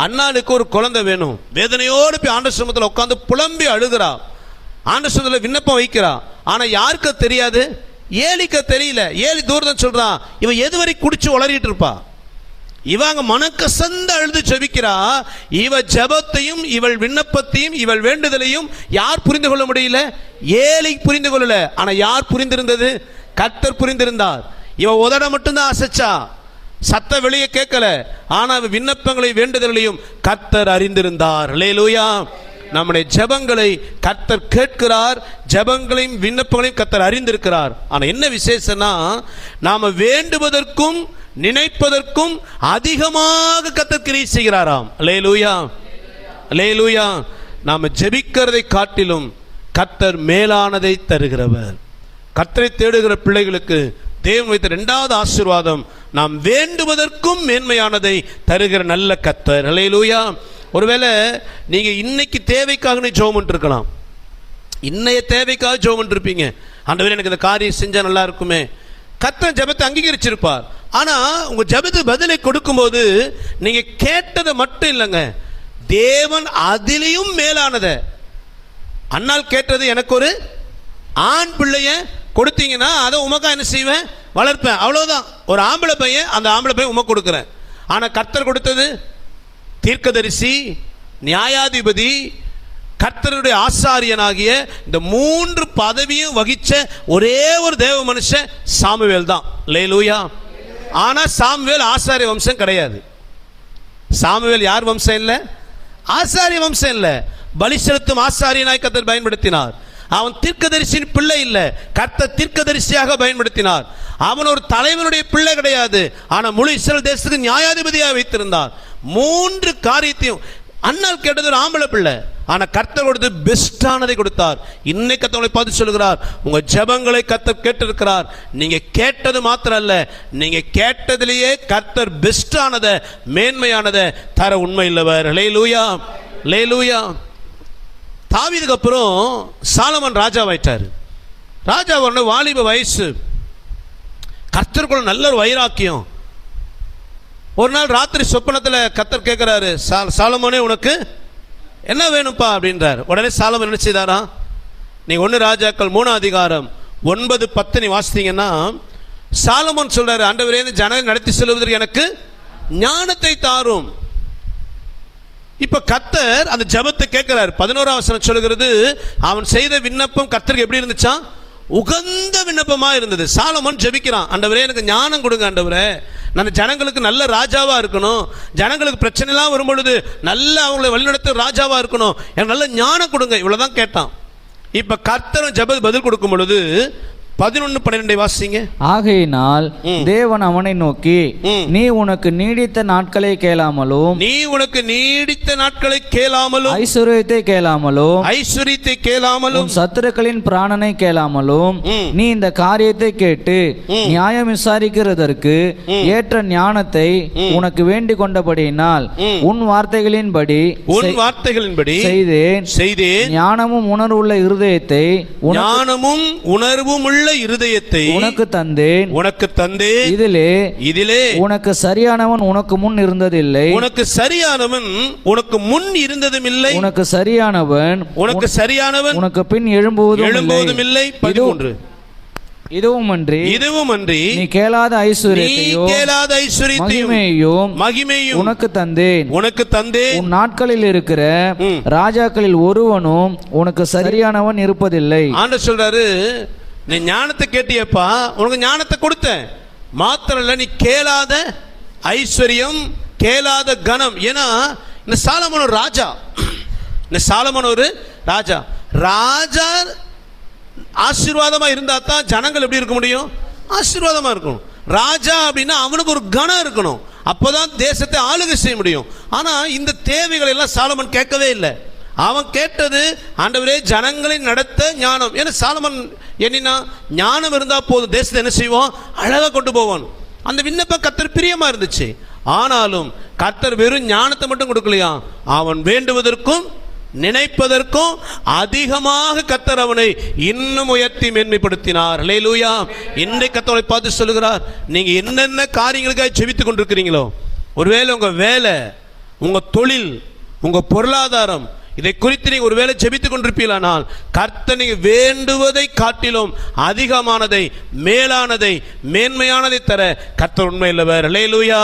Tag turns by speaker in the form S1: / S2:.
S1: அண்ணாளுக்கு ஒரு குழந்தை வேணும். வேதனையோடு போய் ஆண்ட சிரமத்தில் உட்காந்து புலம்பி அழுகிறா. ஆண்ட சிரமத்தில் விண்ணப்பம் வைக்கிறா. ஆனால் யாருக்கு தெரியாது? ஏலிக்க தெரியல. ஏலி தூரம் சொல்கிறான் இவன் எதுவரை குடிச்சு உளறிட்டு இருப்பா? இவங்க மனக்கசந்து அழுது செபிக்கிறா இவ ஜெபத்தையும் இவள் விண்ணப்பத்தையும் இவள் வேண்டுதலையும் யார் புரிந்து கொள்ள முடியல? ஏழை புரிந்து கொள்ளல. ஆனா யார் புரிந்திருந்தது? கத்தர் புரிந்திருந்தார். இவ உதட மட்டும்தான் அசைச்சா. சத்த வெளியே கேட்கல. ஆனால் விண்ணப்பங்களை வேண்டுதலையும் கத்தர் அறிந்திருந்தார். லேலூயா நம்முடைய ஜெபங்களை கர்த்தர் கேட்கிறார். ஜெபங்களையும் விண்ணப்பங்களையும் கத்தர் அறிந்திருக்கிறார். ஆனால் என்ன விசேஷம்னா நாம் வேண்டுவதற்கும் நினைப்பதற்கும் அதிகமாக கத்தர் கிரி செய்கிறாராம். லேலூயா லேலூயா நாம் ஜெபிக்கிறதை காட்டிலும் கத்தர் மேலானதை தருகிறவர். கத்தரை தேடுகிற பிள்ளைகளுக்கு தேவன் வைத்த ரெண்டாவது ஆசீர்வாதம் நாம் வேண்டுவதற்கும் மேன்மையானதை தருகிற நல்ல கத்தர். நிலையிலூயா ஒருவேளை நீங்கள் இன்னைக்கு தேவைக்காக நீ ஜெபம் இருக்கலாம் இன்னைய தேவைக்காக இருப்பீங்க அந்த ஆண்டவரே எனக்கு இந்த காரியம் செஞ்சால் நல்லா இருக்குமே. கர்த்தர் ஜபத்தை அங்கீகரிச்சிருப்பார். ஆனால் உங்கள் ஜபத்து பதிலை கொடுக்கும்போது நீங்கள் கேட்டதை மட்டும் இல்லைங்க. தேவன் அதிலையும் மேலானதை. அன்னால் கேட்டது எனக்கு ஒரு ஆண் பிள்ளைய கொடுத்தீங்கன்னா அதை உமக்கா என்ன செய்வேன்? வளர்ப்பேன். அவ்வளோதான் ஒரு ஆம்பளை பையன் அந்த ஆம்பளை பையன் உமக்கு கொடுக்குறேன். ஆனால் கர்த்தர் கொடுத்தது தீர்க்கதரிசி நியாயாதிபதி கர்த்தருடைய ஆசாரியனாகிய இந்த மூன்று பதவியும் வகிச்ச ஒரே ஒரு தேவ மனுஷன் சாமுவேல் தான். லேலூயா ஆனால் சாமுவேல் ஆசாரிய வம்சம் கிடையாது. சாமுவேல் யார் வம்சம் இல்லை? ஆசாரிய வம்சம் இல்லை. பலி செலுத்தும் ஆசாரியனாய் கத்தர் பயன்படுத்தினார். அவன் தீர்க்கதரிசின் பிள்ளை இல்லை. கர்த்தர் தீர்க்கதரிசியாக பயன்படுத்தினார். அவன் ஒரு தலைவனுடைய பிள்ளை கிடையாது. ஆனால் முழு இஸ்ரேல் தேசத்துக்கு நியாயாதிபதியாக வைத்திருந்தார் மூன்று காரியத்தையும் அண்ணால் கேட்டது ஒரு ஆம்பளை பிள்ளை. ஆனால் கர்த்தர் கொடுத்து பெஸ்டானதை கொடுத்தார். இன்னைக்கு கத்தவங்களை பார்த்து சொல்கிறார் உங்கள் ஜெபங்களை கர்த்தர் கேட்டிருக்கிறார். நீங்கள் கேட்டது மாத்திரம் அல்ல நீங்கள் கேட்டதிலேயே கர்த்தர் பெஸ்டானதை மேன்மையானதை தர உண்மை இல்லவர். லேலூயா லேலூயா தாவிதுக்கு அப்புறம் சாலமன் ராஜாவாயிட்டார். ராஜா ஒன்று வாலிப வயசு. கர்த்தருக்குள்ள நல்ல ஒரு வைராக்கியம். ஒரு நாள் ராத்திரி சொப்பனத்தில் கத்தர் கேட்குறாரு சா சாலமோனே உனக்கு என்ன வேணும்ப்பா அப்படின்றார். உடனே சாலமன் என்ன செய்தாரா? நீ ஒன்று ராஜாக்கள் மூணு அதிகாரம் ஒன்பது பத்து நீ வாசித்தீங்கன்னா சாலமோன் சொல்கிறாரு ஆண்டவரே இந்த ஜனங்களை நடத்தி செல்வதற்கு எனக்கு ஞானத்தை தாரும். இப்ப கத்தர் அந்த ஜெபத்தை கேட்கிறார். பதினோராம் வசனம் சொல்லுகிறது அவன் செய்த விண்ணப்பம் கத்தருக்கு எப்படி இருந்துச்சான் உகந்த விண்ணப்பமா இருந்தது. சாலமோன் ஜெபிக்கிறான். ஆண்டவரே எனக்கு ஞானம் கொடுங்க ஆண்டவரே. நான் ஜனங்களுக்கு நல்ல ராஜாவா இருக்கணும். ஜனங்களுக்கு பிரச்சனைலாம் வரும்பொழுது நல்ல அவங்களை வழிநடத்த ராஜாவா இருக்கணும். எனக்கு நல்ல ஞானம் கொடுங்க. இவ்வளவுதான் கேட்டான். இப்ப கர்த்தரும் ஜெப பதில் கொடுக்கும் பொழுது பதினொன்னு பன்னிரெண்டை வாசிங்க
S2: ஆகையினால். தேவன் அவனை நோக்கி. நீ உனக்கு நீடித்த நாட்களை கேளாமலும்
S1: நீ உனக்கு நீடித்த நாட்களை கேளாமலும்
S2: ஐஸ்வர்யத்தை கேளாமலும்
S1: ஐஸ்வர்யத்தை கேளாமலும்
S2: சத்துருக்களின் பிராணனை கேளாமலும். நீ இந்த காரியத்தை கேட்டு நியாயம் விசாரிக்கிறதற்கு ஏற்ற ஞானத்தை உனக்கு வேண்டிக் கொண்டபடியினால். உன் வார்த்தைகளின்படி
S1: உன் வார்த்தைகளின்படி
S2: செய்தேன்
S1: செய்தேன்
S2: ஞானமும் உணர்வுள்ள இருதயத்தை
S1: ஞானமும் உணர்வும் உள்ள இருதயத்தை
S2: உனக்கு தந்தேன்.
S1: உனக்கு தந்தே
S2: இதிலே
S1: இதிலே
S2: உனக்கு சரியானவன் உனக்கு முன் இருந்ததில்லை.
S1: உனக்கு சரியானவன் உனக்கு முன் இருந்ததும் இல்லை
S2: உனக்கு சரியானவன்
S1: உனக்கு சரியானவன்
S2: உனக்கு பின் எழும்புவதும்
S1: எழும்போதும் இல்லை. பதிமூன்று
S2: இதுவும் அன்றி
S1: இதுவும் அன்றி
S2: நீ கேளாத ஐஸ்வர்யத்தையும்
S1: கேளாத ஐஸ்வர்யத்தையும்
S2: மகிமையும்
S1: மகிமையும்
S2: உனக்கு தந்தேன்.
S1: உனக்கு தந்தேன்.
S2: உன் நாட்களில் இருக்கிற. ராஜாக்களில் ஒருவனும் உனக்கு சரியானவன் இருப்பதில்லை.
S1: ஆண்டவர் சொல்றாரு நீ ஞானத்தை கேட்டியப்பா உனக்கு ஞானத்தை கொடுத்தேன். மாத்திரம் நீ கேளாத ஐஸ்வர்யம் கேளாத கனம் ஏன்னா இந்த சாலமன் ஒரு ராஜா. இந்த சாலமன் ஒரு ராஜா. ராஜா ஆசீர்வாதமாக இருந்தால் தான் ஜனங்கள் எப்படி இருக்க முடியும்? ஆசீர்வாதமாக இருக்கணும். ராஜா அப்படின்னா அவனுக்கு ஒரு கனம் இருக்கணும். அப்பதான் தேசத்தை ஆளுகை செய்ய முடியும். ஆனால் இந்த தேவைகள் எல்லாம் சாலமன் கேட்கவே இல்லை. அவன் கேட்டது ஆண்டவரே ஜனங்களை நடத்த ஞானம். ஏன்னா சாலமன் என்னன்னா ஞானம் இருந்தால் போதும். தேசத்தை என்ன செய்வோம்? அழகாக கொண்டு போவான் அந்த விண்ணப்பம் கத்தர் பிரியமாக இருந்துச்சு. ஆனாலும் கத்தர் வெறும் ஞானத்தை மட்டும் கொடுக்கலையா? அவன் வேண்டுவதற்கும் நினைப்பதற்கும் அதிகமாக கத்தர் அவனை இன்னும் உயர்த்தி மேன்மைப்படுத்தினார். லேலூயா இன்றைக்கு கத்தவனை பார்த்து சொல்லுகிறார் நீங்கள் என்னென்ன காரியங்களுக்காக செவித்துக் கொண்டிருக்கிறீங்களோ ஒருவேளை உங்கள் வேலை உங்கள் தொழில் உங்கள் பொருளாதாரம் இதை குறித்து நீங்க ஒருவேளை ஜெபித்துக் கொண்டிருப்பீர்களானால் கர்த்தர் நீங்க வேண்டுவதை காட்டிலும் அதிகமானதை மேலானதை மேன்மையானதை தர கர்த்தர் வேற லேலூயா